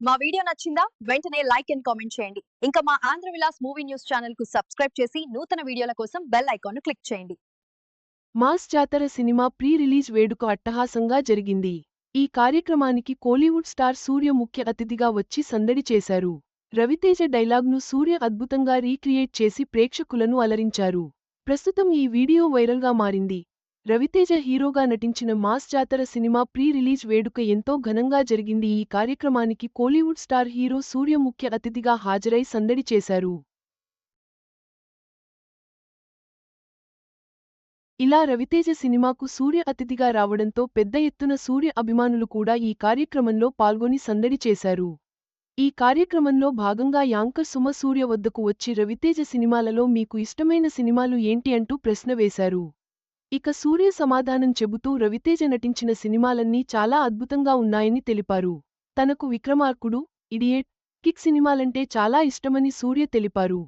మా వీడియో నచ్చిందా? వెంటనే లైక్ అండ్ కామెంట్ చేయండి. ఇంకా మా ఆంధ్ర విలాస్ మూవీ న్యూస్ ఛానల్కు సబ్స్క్రైబ్ చేసి నూతన వీడియోల కోసం బెల్ ఐకాన్ను క్లిక్ చేయండి. Mass Jathara cinema pre release వేడుక అట్టహాసంగా జరిగింది. ఈ కార్యక్రమానికి కోలీవుడ్ స్టార్ సూర్య ముఖ్య అతిథిగా వచ్చి సందడి చేశారు. రవితేజ డైలాగ్ను సూర్య అద్భుతంగా రీక్రియేట్ చేసి ప్రేక్షకులను అలరించారు. ప్రస్తుతం ఈ వీడియో వైరల్గా మారింది. రవితేజ హీరోగా నటించిన mass Jathara cinema pre release వేడుక ఎంతో ఘనంగా జరిగింది. ఈ కార్యక్రమానికి కోలీవుడ్ స్టార్ హీరో సూర్య ముఖ్య అతిథిగా హాజరై సందడి చేశారు. ఇలా రవితేజ సినిమాకు సూర్య అతిథిగా రావడంతో పెద్ద ఎత్తున సూర్య అభిమానులు కూడా ఈ కార్యక్రమంలో పాల్గొని సందడి చేశారు. ఈ కార్యక్రమంలో భాగంగా యాంకర్ సుమ సూర్య వద్దకు వచ్చి రవితేజ సినిమాలలో మీకు ఇష్టమైన సినిమాలు ఏంటి అంటూ ప్రశ్న వేశారు. ఇక సూర్య సమాధానం చెబుతూ రవితేజ నటించిన సినిమాలన్నీ చాలా అద్భుతంగా ఉన్నాయని తెలిపారు. తనకు విక్రమార్కుడు ఇడియట్ కిక్ సినిమాలంటే చాలా ఇష్టమని సూర్య తెలిపారు.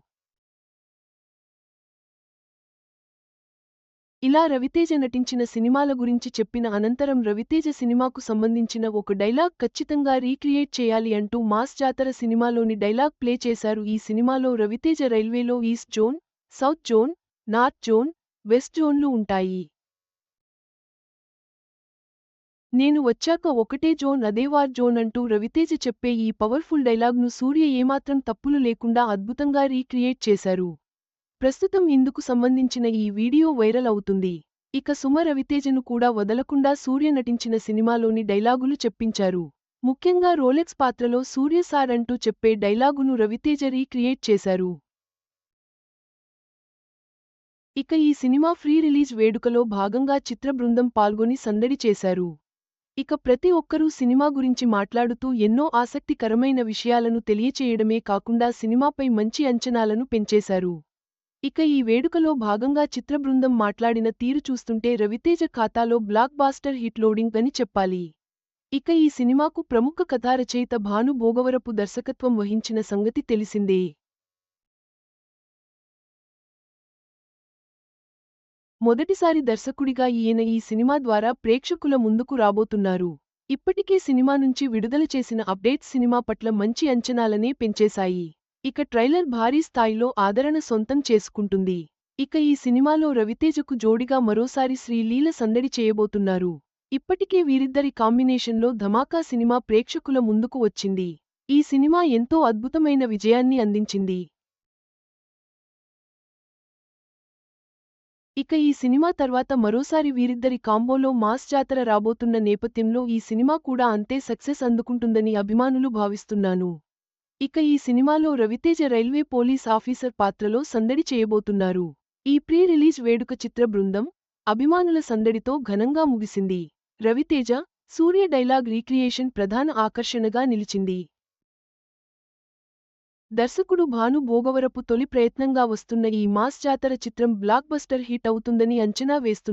ఇలా రవితేజ నటించిన సినిమాల గురించి చెప్పిన అనంతరం రవితేజ సినిమాకు సంబంధించిన ఒక డైలాగ్ ఖచ్చితంగా రీక్రియేట్ చేయాలి అంటూ మాస్ జాతర సినిమాలోని డైలాగ్ ప్లే చేశారు. ఈ సినిమాలో రవితేజ రైల్వేలో east zone south zone north zone west జోన్లు ఉంటాయి. నేను వచ్చాక ఒకటే జోన్ అదే వార్ జోన్ అంటూ రవితేజ చెప్పే ఈ పవర్ఫుల్ డైలాగ్ను సూర్య ఏమాత్రం తప్పులు లేకుండా అద్భుతంగా రీక్రియేట్ చేశారు. ప్రస్తుతం ఇందుకు సంబంధించిన ఈ వీడియో వైరల్ అవుతుంది. ఇక సుమ రవితేజను కూడా వదలకుండా సూర్య నటించిన సినిమాలోని డైలాగులు చెప్పించారు. ముఖ్యంగా రోలెక్స్ పాత్రలో సూర్య సార్ అంటూ చెప్పే డైలాగును రవితేజ రీక్రియేట్ చేశారు. ఇక ఈ సినిమా ఫ్రీ రిలీజ్ వేడుకలో భాగంగా చిత్ర బృందం పాల్గొని సందడి చేశారు. ఇక ప్రతి ఒక్కరూ సినిమా గురించి మాట్లాడుతూ ఎన్నో ఆసక్తికరమైన విషయాలను తెలియచేయడమే కాకుండా సినిమాపై మంచి అంచనాలను పెంచేశారు. ఇక ఈ వేడుకలో భాగంగా చిత్ర బృందం మాట్లాడిన తీరు చూస్తుంటే రవితేజ ఖాతాలో బ్లాక్ బాస్టర్ హిట్ లోడింగ్ అని చెప్పాలి. ఇక ఈ సినిమాకు ప్రముఖ కథారచయిత భాను భోగవరపు దర్శకత్వం వహించిన సంగతి తెలిసిందే. మొదటిసారి దర్శకుడిగా ఈయన ఈ సినిమా ద్వారా ప్రేక్షకుల ముందుకు రాబోతున్నారు. ఇప్పటికే సినిమా నుంచి విడుదల చేసిన అప్డేట్స్ సినిమా పట్ల మంచి అంచనాలనే పెంచేశాయి. ఇక ట్రైలర్ భారీ స్థాయిలో ఆదరణ సొంతం చేసుకుంటుంది. ఇక ఈ సినిమాలో రవితేజకు జోడిగా మరోసారి శ్రీలీల సందడి చేయబోతున్నారు. ఇప్పటికే వీరిద్దరి కాంబినేషన్లో ధమాకా సినిమా ప్రేక్షకుల ముందుకు వచ్చింది. ఈ సినిమా ఎంతో అద్భుతమైన విజయాన్ని అందించింది. ఇక ఈ సినిమా తర్వాత మరోసారి వీరిద్దరి కాంబోలో మాస్ జాతర రాబోతున్న నేపథ్యంలో ఈ సినిమా కూడా అంతే సక్సెస్ అందుకుంటుందని అభిమానులు భావిస్తున్నాను. ఇక ఈ సినిమాలో రవితేజ రైల్వే పోలీస్ ఆఫీసర్ పాత్రలో సందడి చేయబోతున్నారు. ఈ ప్రీ రిలీజ్ వేడుక చిత్ర బృందం అభిమానుల సందడితో ఘనంగా ముగిసింది. రవితేజ సూర్య డైలాగ్ రీక్రియేషన్ ప్రధాన ఆకర్షణగా నిలిచింది. దర్శకుడు భాను భోగవరపు తొలి ప్రయత్నంగా వస్తున్న ఈ మాస్ జాతర చిత్రం బ్లాక్ బస్టర్ హిట్ అవుతుందని అంచనా వేస్తున్నారు.